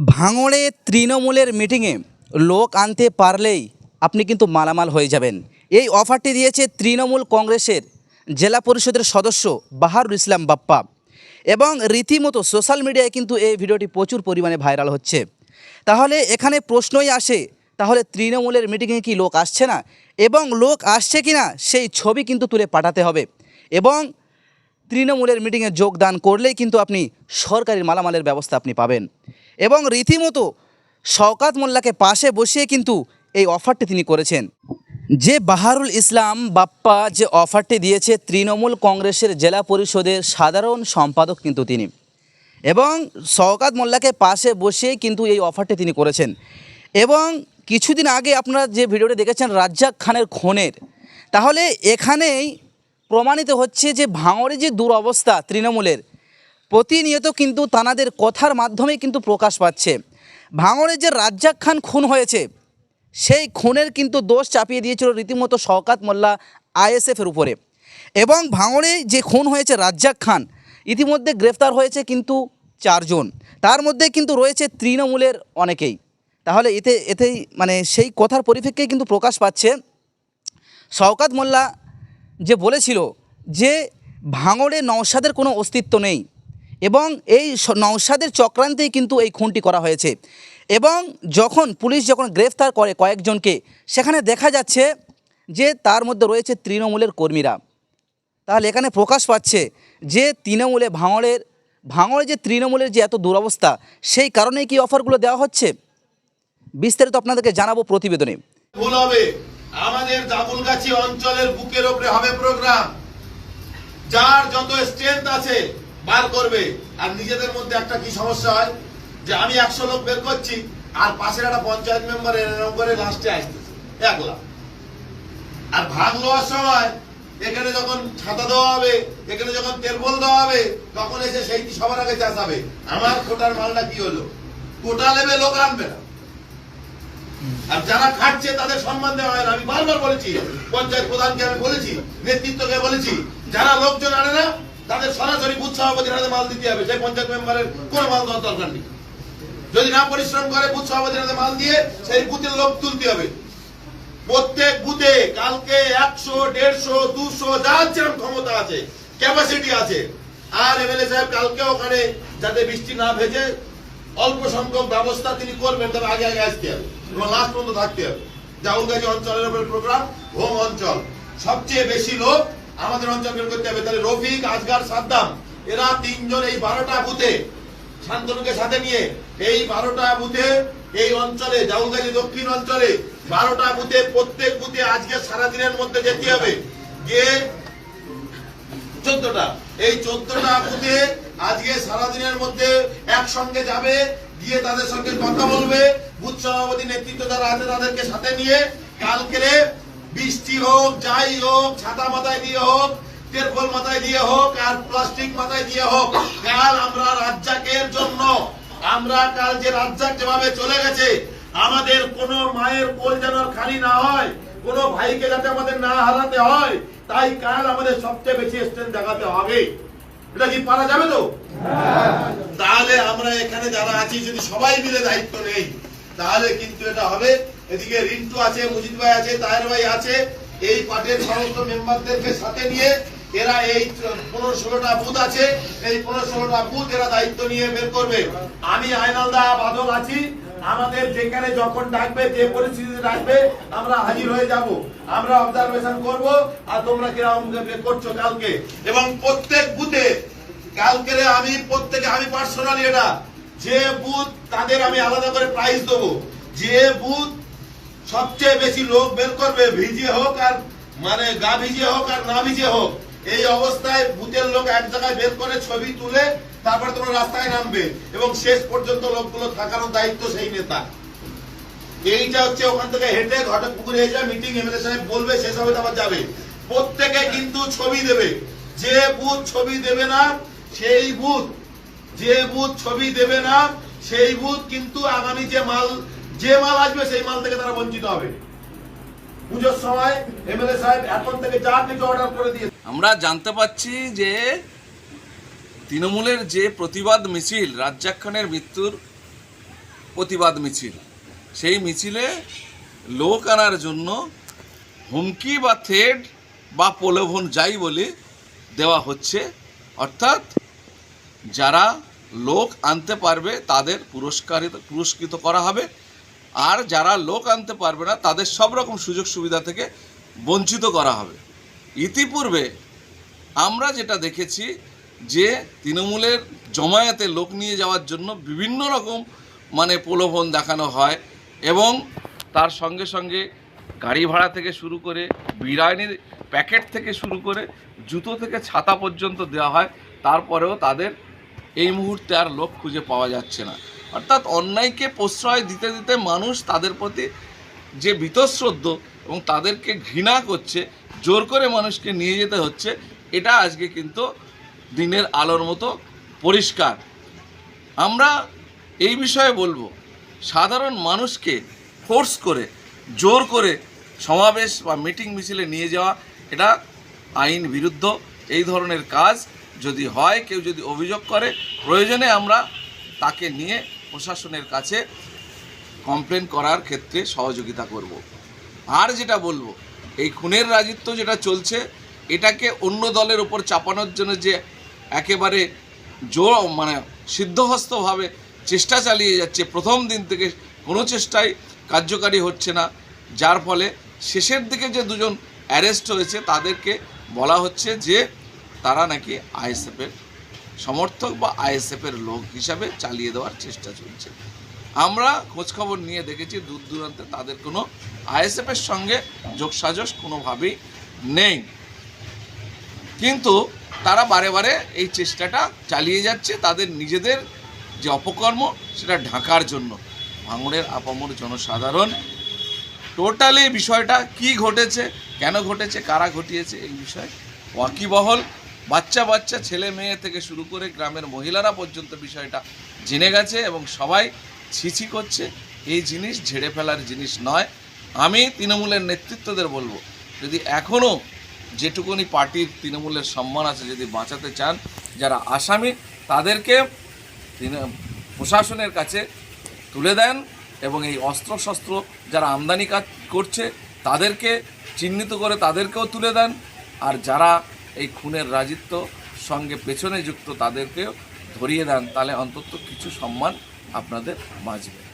ভাঙড়ে তৃণমূলের মিটিংয়ে লোক আনতে পারলেই আপনি কিন্তু মালামাল হয়ে যাবেন। এই অফারটি দিয়েছে তৃণমূল কংগ্রেসের জেলা পরিষদের সদস্য বাহারুল ইসলাম বাপ্পা। এবং রীতিমতো সোশ্যাল মিডিয়ায় কিন্তু এই ভিডিওটি প্রচুর পরিমাণে ভাইরাল হচ্ছে। তাহলে এখানে প্রশ্নই আসে, তাহলে তৃণমূলের মিটিংয়ে কি লোক আসছে না? এবং লোক আসছে কি না সেই ছবি কিন্তু তুলে পাঠাতে হবে। এবং তৃণমূলের মিটিংয়ে যোগদান করলেই কিন্তু আপনি সরকারি মালামালের ব্যবস্থা আপনি পাবেন। এবং রীতিমতো শওকাত মোল্লাকে পাশে বসিয়ে কিন্তু এই অফারটি তিনি করেছেন। যে বাহারুল ইসলাম বাপ্পা যে অফারটি দিয়েছে তৃণমূল কংগ্রেসের জেলা পরিষদের সাধারণ সম্পাদক কিন্তু তিনি। এবং শওকাত মোল্লাকে পাশে বসিয়ে কিন্তু এই অফারটি তিনি করেছেন। এবং কিছুদিন আগে আপনারা যে ভিডিওটি দেখেছেন রাজ্জাক খানের খুনের, তাহলে এখানেই প্রমাণিত হচ্ছে যে ভাঙড়ে যে দুরবস্থা তৃণমূলের প্রতিনিয়ত কিন্তু তানাদের কথার মাধ্যমে কিন্তু প্রকাশ পাচ্ছে। ভাঙড়ে যে রাজ্জাক খান খুন হয়েছে, সেই খুনের কিন্তু দোষ চাপিয়ে দিয়েছিল রীতিমতো শওকাত মোল্লা আইএসএফের উপরে। এবং ভাঙড়ে যে খুন হয়েছে রাজ্জাক খান ইতিমধ্যে গ্রেফতার হয়েছে কিন্তু চারজন। তার মধ্যে কিন্তু রয়েছে তৃণমূলের অনেকেই। তাহলে এতে, এতেই মানে সেই কথার পরিপ্রেক্ষিতে কিন্তু প্রকাশ পাচ্ছে। শওকাত মোল্লা যে বলেছিল যে ভাঙড়ে নওশাদের কোনো অস্তিত্ব নেই। এবং এই নওশাদের চক্রান্তেই কিন্তু এই খুনটি করা হয়েছে। এবং যখন পুলিশ যখন গ্রেফতার করে কয়েকজনকে, সেখানে দেখা যাচ্ছে যে তার মধ্যে রয়েছে তৃণমূলের কর্মীরা। তাহলে এখানে প্রকাশ পাচ্ছে যে তৃণমূলে ভাঙড়ের, ভাঙড়ে যে তৃণমূলের যে এত দুরবস্থা, সেই কারণেই কি অফারগুলো দেওয়া হচ্ছে? বিস্তারিত আপনাদেরকে জানাব প্রতিবেদনে। আমাদের দাবুলগাছি অঞ্চলের বুকের হবে প্রোগ্রাম। যার যত স্ট্রেংথ আছে বার করবে। আর নিজেদের মধ্যে একটা কি সমস্যা হয়? যে আমি একশো লোক বের করছি, আর পাশের একটা পঞ্চায়েত মেম্বার এরকম করে লাস্টে আসতেছে। একলা আর ভাগ লওয়ার সময় এখানে যখন ছাতা দেওয়া হবে, এখানে যখন তেলবল দেওয়া হবে, তখন এসে সেইটি সবার আগে চাষাবে। আমার কোটার মালটা কি হলো? কোটা লেবে লোক আনবে না। আর যারা খাটছে, তাদের সম্মান দেওয়া হয় না। আমি বারবার বলেছি, পঞ্চায়েত প্রধানকে আমি বলেছি, নেতৃত্বকে বলেছি, যারা লোকজন আনে না তাদের সরাসরি বুথ সভাপতির হাতে মাল দিতে হবে সেই পঞ্চায়েত মেম্বারের কোনো মাল দেওয়ার দরকার নেই। যদি না পরিশ্রম করে বুথ সভাপতির হাতে মাল দিয়ে, সেই বুথের লোক তুলতে হবে। প্রত্যেক বুথে কালকে একশো, দেড়শো, দুশো যার যেরকম ক্ষমতা আছে ক্যাপাসিটি আছে। আর এমএলএ সাহেব কালকে ওখানে যাতে বৃষ্টি না ভেজে, অল্প সংখ্যক ব্যবস্থা তিনি করবেন, তবে আগে আগে আসতে হবে এবং লাস্ট পর্যন্ত থাকতে হবে। জাউলগাজি অঞ্চলের উপর প্রোগ্রাম হোম অঞ্চল। সবচেয়ে বেশি লোক আমাদের অঞ্চল বের করতে হবে। তাহলে রফিক, আজগার, সাদ্দাম, এরা তিনজন এই বারোটা বুথে, শান্তনুকে সাথে নিয়ে এই বারোটা বুথে এই অঞ্চলে, জাউলগাজি দক্ষিণ অঞ্চলে বারোটা বুথে, প্রত্যেক বুথে আজকে সারাদিনের মধ্যে যেতে হবে। গিয়ে চোদ্দটা। এই চোদ্দটা বুথে আজকে সারাদিনের মধ্যে একসঙ্গে যাবে, গিয়ে তাদের সঙ্গে কথা বলবে। বুথ সভাপতি নেতৃত্ব যারা আছে তাদেরকে সাথে নিয়ে কালকে বৃষ্টি হোক, যাই হোক, ছাতা মাথায় দিয়ে হোক তেরপল মাথায় দিয়ে হোক, আর প্লাস্টিক মাথায় দিয়ে হোক, কাল আমরা রাজ্জাকের জন্য, আমরা কাল যে রাজ্জাক যেভাবে চলে গেছে, আমাদের কোন মায়ের কোল যেন খালি না হয়, কোন ভাইকে যাতে আমাদের না হারাতে হয়, তাই কাল আমাদের সবচেয়ে বেশি স্ট্রেন্থ দেখাতে হবে। এটা কি পারা যাবে তো? তাহলে আমরা এখানে যারা আছি, যদি সবাই মিলে দায়িত্ব নেই, তাহলে কিন্তু এটা হবে এদিকে রিন্টু আছে মুজিদ ভাই আছে, তাহের ভাই আছে। এই পার্টির সমস্ত মেম্বারদেরকে সাথে নিয়ে এরা এই পনেরো ষোলোটা বুথ আছে। এই পনেরো ষোলোটা বুথ এরা দায়িত্ব নিয়ে বের করবে। আমি আইনালদা বাদল আছি। আমাদের যেখানে যখন ডাকবে, যে পরিস্থিতিতে ডাকবে, আমরা হাজির হয়ে যাব। আমরা অবজারভেশন করব আর তোমরা কীরকম করছ কালকে। এবং প্রত্যেক বুথে কালকে আমি প্রত্যেকে, আমি পার্সোনালি এটা, যে বুথ তাদের আমি আলাদা করে প্রাইজ দেবো। যে বুথ সবচেয়ে বেশি লোক বের করবে ভিজিয়ে হোক আর মানে গা ভিজিয়ে হোক আর না ভিজিয়ে হোক। এই অবস্থায় বুথের লোক এক জায়গায় বের করে ছবি তুলে তারপরে তোমরা রাস্তায় নামবে এবং শেষ পর্যন্ত লোকগুলো থাকারও দায়িত্ব সেই নেতা। এইটা হচ্ছে ওখান থেকে হেঁটে ঘটক পুকুরে এসে মিটিং এমএলএ সাহেব বলবে, শেষ হবে, তারপর যাবে। প্রত্যেকে কিন্তু ছবি দেবে। যে বুথ ছবি দেবে না, সেই বুথ, যে বুথ ছবি দেবে না, সেই বুথ কিন্তু আগামী যে মাল যে মাল আসবে সেই মাল থেকে তারা বঞ্চিত হবে। পুজোর সময় এমএলএ সাহেব এখন থেকে যা কিছু অর্ডার করে দিয়ে আমরা জানতে পাচ্ছি যে তৃণমূলের যে প্রতিবাদ মিছিল রাজ্জাক খানের মৃত্যুর প্রতিবাদ মিছিল, সেই মিছিলে লোক আনার জন্য হুমকি বা থ্রেড বা প্রলোভন যাই বলে দেওয়া হচ্ছে। অর্থাৎ যারা লোক আনতে পারবে তাদের পুরস্কারিত পুরস্কৃত করা হবে। আর যারা লোক আনতে পারবে না, তাদের সব রকম সুযোগ সুবিধা থেকে বঞ্চিত করা হবে। ইতিপূর্বে আমরা যেটা দেখেছি যে তৃণমূলের জমায়েতে লোক নিয়ে যাওয়ার জন্য বিভিন্ন রকম মানে প্রলোভন দেখানো হয় এবং তার সঙ্গে সঙ্গে গাড়ি ভাড়া থেকে শুরু করে, বিরিয়ানির প্যাকেট থেকে শুরু করে, জুতো থেকে ছাতা পর্যন্ত দেওয়া হয়। তারপরেও তাদের এই মুহূর্তে আর লোক খুঁজে পাওয়া যাচ্ছে না। অর্থাৎ অন্যায়কে প্রশ্রয় দিতে দিতে মানুষ তাদের প্রতি যে বীতশ্রদ্ধ এবং তাদেরকে ঘৃণা করছে, জোর করে মানুষকে নিয়ে যেতে হচ্ছে, এটা আজকে কিন্তু দিনের আলোর মতো পরিষ্কার। আমরা এই বিষয়ে বলব, সাধারণ মানুষকে ফোর্স করে, জোর করে সমাবেশ বা মিটিং মিছিলে নিয়ে যাওয়া, এটা আইন বিরুদ্ধ এই ধরনের কাজ যদি হয়, কেউ যদি অভিযোগ করে, প্রয়োজনে আমরা তাকে নিয়ে প্রশাসনের কাছে কমপ্লেন করার ক্ষেত্রে সহযোগিতা করব। আর যেটা বলব, এই খুনের রাজিত্ব যেটা চলছে, এটাকে অন্য দলের উপর চাপানোর জন্য যে একেবারে জোর মানে সিদ্ধহস্তভাবে চেষ্টা চালিয়ে যাচ্ছে, প্রথম দিন থেকে কোনো চেষ্টাই কার্যকারী হচ্ছে না যার ফলে শেষের দিকে যে দুজন অ্যারেস্ট হয়েছে, তাদেরকে বলা হচ্ছে যে তারা নাকি আইএসএফের সমর্থক বা আইএসএফের লোক হিসাবে চালিয়ে দেওয়ার চেষ্টা চলছে। আমরা খোঁজখবর নিয়ে দেখেছি, দূর দূরান্তে তাদের কোনো আইএসএফের সঙ্গে যোগসাজশ কোনোভাবেই নেই। কিন্তু তারা বারে বারে এই চেষ্টাটা চালিয়ে যাচ্ছে, তাদের নিজেদের যে অপকর্ম সেটা ঢাকার জন্য। ভাঙড়ের আপামর জনসাধারণ টোটালি বিষয়টা কি ঘটেছে, কেন ঘটেছে, কারা ঘটিয়েছে, এই বিষয়ে ওয়াকিবহল বাচ্চা বাচ্চা, ছেলে মেয়ে থেকে শুরু করে গ্রামের মহিলারা পর্যন্ত বিষয়টা জেনে গেছে এবং সবাই ছিছি করছে। এই জিনিস ঝেড়ে ফেলার জিনিস নয়। আমি তৃণমূলের নেতৃত্বদের বলব, যদি এখনও যেটুকুনি পার্টির তৃণমূলের সম্মান আছে, যদি বাঁচাতে চান, যারা আসামি, তাদেরকে প্রশাসনের কাছে তুলে দেন এবং এই অস্ত্রশস্ত্র যারা আমদানি কাজ করছে, তাদেরকে চিহ্নিত করে তাদেরকেও তুলে দেন। আর যারা এই খুনের রাজিত্ব সঙ্গে পেছনে যুক্ত তাদেরকেও ধরিয়ে দেন, তাহলে অন্তত কিছু সম্মান আপনাদের বাঁচবে